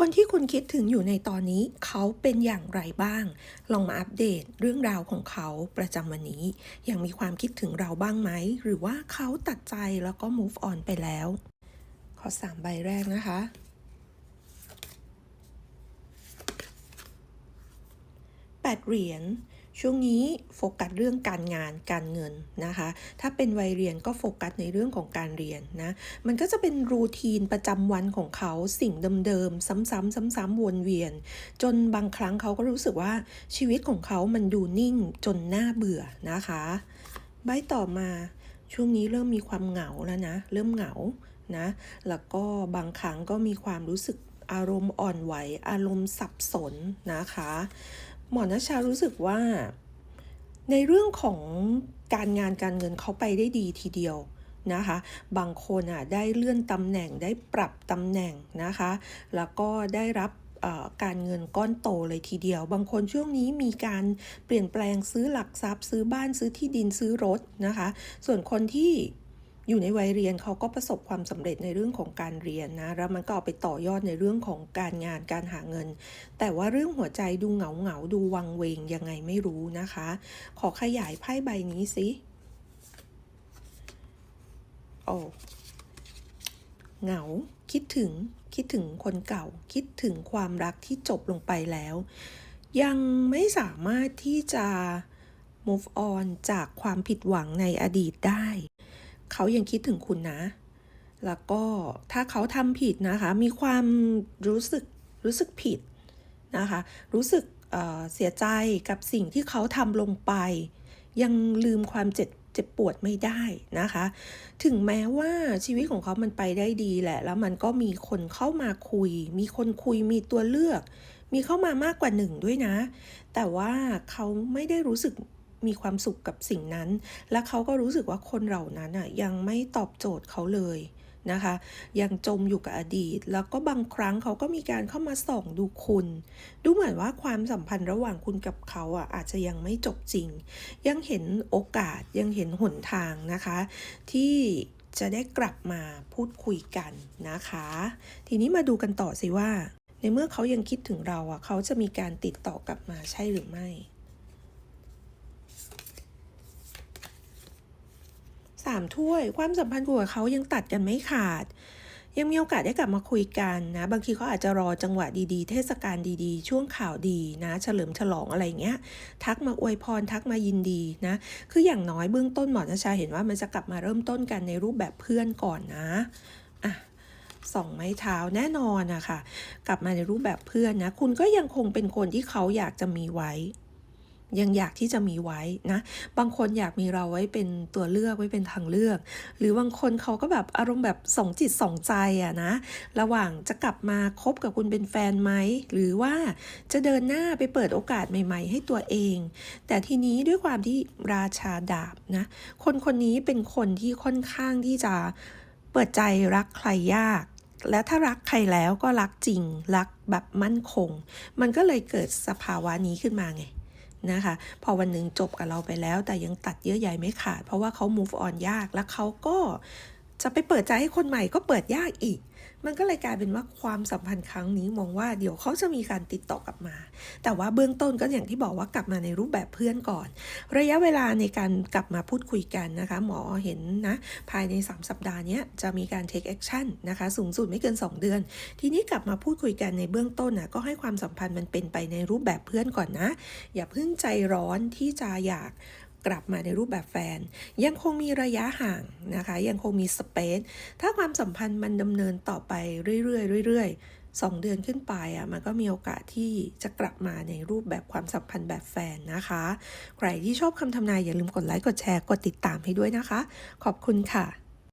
คนที่คุณคิดถึงอยู่ในตอนนี้เขาเป็นอย่างไรบ้าง ลองมาอัปเดตเรื่องราวของเขาประจำวันนี้ ยังมีความคิดถึงเราบ้างไหม หรือว่าเขาตัดใจแล้วก็ move on ไปแล้ว ขอสามใบแรกนะคะแปดเหรียญ ช่วงนี้โฟกัสเรื่องการงานการเงินนะคะ ถ้าเป็นวัยเรียนก็โฟกัสในเรื่องของการเรียนนะ มันก็จะเป็นรูทีนประจำวันของเขาสิ่งเดิมๆซ้ำๆซ้ำๆวนเวียน จนบางครั้งเขาก็รู้สึกว่าชีวิตของเขามันดูนิ่งจนน่าเบื่อนะคะใบต่อมาช่วงนี้เริ่มมีความเหงาแล้วนะ เริ่มเหงานะ แล้วก็บางครั้งก็มีความรู้สึกอารมณ์อ่อนไหว อารมณ์สับสนนะคะ หมอนะชารู้สึกว่า ในเรื่องของการงานการเงินเขาไปได้ดีทีเดียวนะคะ บางคนอะได้เลื่อนตำแหน่งได้ปรับตำแหน่งนะคะ แล้วก็ได้รับการเงินก้อนโตเลยทีเดียว บางคนช่วงนี้มีการเปลี่ยนแปลงซื้อหลักทรัพย์ ซื้อบ้านซื้อที่ดินซื้อรถนะคะ ส่วนคนที่ อยู่ในวัยเรียนเขาก็ประสบความสำเร็จในเรื่องของการเรียนนะแล้วมันก็เอาไปต่อยอดในเรื่องของการงานการหาเงิน แต่ว่าเรื่องหัวใจดูเหงาเหงาดูวังเวงยังไงไม่รู้นะคะ ขอขยายไพ่ใบนี้สิโอ้เหงาคิดถึงคิดถึงคนเก่า คิดถึงความรักที่จบลงไปแล้ว ยังไม่สามารถที่จะ move on จากความผิดหวังในอดีตได้ เขายังคิดถึงคุณนะ แล้วก็ถ้าเขาทำผิดนะคะ มีความรู้สึกรู้สึกผิดนะคะ รู้สึกเเสียใจกับสิ่งที่เขาทำลงไป ยังลืมความเจ็บเจ็บปวดไม่ได้นะคะ ถึงแม้ว่าชีวิตของเขามันไปได้ดีแหละ แล้วมันก็มีคนเข้ามาคุย มีคนคุย มีตัวเลือก มีเข้ามามากกว่าหนึ่งด้วยนะ แต่ว่าเขาไม่ได้รู้สึก มีความสุขกับสิ่งนั้น และเขาก็รู้สึกว่าคนเหล่านั้นอะยังไม่ตอบโจทย์เขาเลยนะคะ ยังจมอยู่กับอดีต แล้วก็บางครั้งเขาก็มีการเข้ามาส่องดูคุณ ดูเหมือนว่าความสัมพันธ์ระหว่างคุณกับเขาอะอาจจะยังไม่จบจริง ยังเห็นโอกาสยังเห็นหนทางนะคะ ที่จะได้กลับมาพูดคุยกันนะคะ ทีนี้มาดูกันต่อสิว่า ในเมื่อเขายังคิดถึงเราอะเขาจะมีการติดต่อกลับมาใช่หรือไม่ สามถ้วย ความสัมพันธ์กับเขายังตัดกันไม่ขาด ยังมีโอกาสได้กลับมาคุยกันนะ บางทีเขาอาจจะรอจังหวะดีๆ เทศกาลดีๆ ช่วงข่าวดีนะ เฉลิมฉลองอะไรเงี้ย ทักมาอวยพรทักมายินดีนะ คืออย่างน้อยเบื้องต้นหมอนาชาเห็นว่ามันจะกลับมาเริ่มต้นกันในรูปแบบเพื่อนก่อนนะอะสองไม้เท้าแน่นอนนะคะกลับมาในรูปแบบเพื่อนนะ คุณก็ยังคงเป็นคนที่เขาอยากจะมีไว้ ยังอยากที่จะมีไว้นะ บางคนอยากมีเราไว้เป็นตัวเลือกไว้เป็นทางเลือก หรือบางคนเขาก็แบบอารมณ์แบบสองจิตสองใจอะนะ ระหว่างจะกลับมาคบกับคุณเป็นแฟนไหม หรือว่าจะเดินหน้าไปเปิดโอกาสใหม่ ๆ ให้ตัวเอง แต่ทีนี้ด้วยความที่ราชาดาบนะ คนคนนี้เป็นคนที่ค่อนข้างที่จะเปิดใจรักใครยากและถ้ารักใครแล้วก็รักจริง รักแบบมั่นคง มันก็เลยเกิดสภาวะนี้ขึ้นมาไง นะคะ พอวันหนึ่งจบกับเราไปแล้ว แต่ยังตัดเยื่อใยไม่ขาด เพราะว่าเขา move on ยาก แล้วเขาก็จะไปเปิดใจให้คนใหม่ก็เปิดยากอีก มันก็เลยกลายเป็นว่าความสัมพันธ์ครั้งนี้มองว่าเดี๋ยวเขาจะมีการติดต่อกลับมา แต่ว่าเบื้องต้นก็อย่างที่บอกว่ากลับมาในรูปแบบเพื่อนก่อน ระยะเวลาในการกลับมาพูดคุยกันนะคะ หมอเห็นนะ ภายใน 3 สัปดาห์นี้จะมีการ take action นะคะ สูงสุดไม่เกิน 2 เดือน ทีนี้กลับมาพูดคุยกันในเบื้องต้นนะก็ให้ความสัมพันธ์มันเป็นไปในรูปแบบเพื่อนก่อนนะ อย่าเพิ่งใจร้อนที่จะอยาก กลับมาในรูปแบบแฟน ยังคงมีระยะห่างนะคะ ยังคงมีสเปซถ้าความสัมพันธ์มันดำเนินต่อไปเรื่อยๆเรื่อยๆสองเดือนขึ้นไปอะมันก็มีโอกาสที่จะกลับมาในรูปแบบความสัมพันธ์แบบแฟนนะคะ ใครที่ชอบคำทำนายอย่าลืมกดไลค์กดแชร์กดติดตามให้ด้วยนะคะ ขอบคุณค่ะ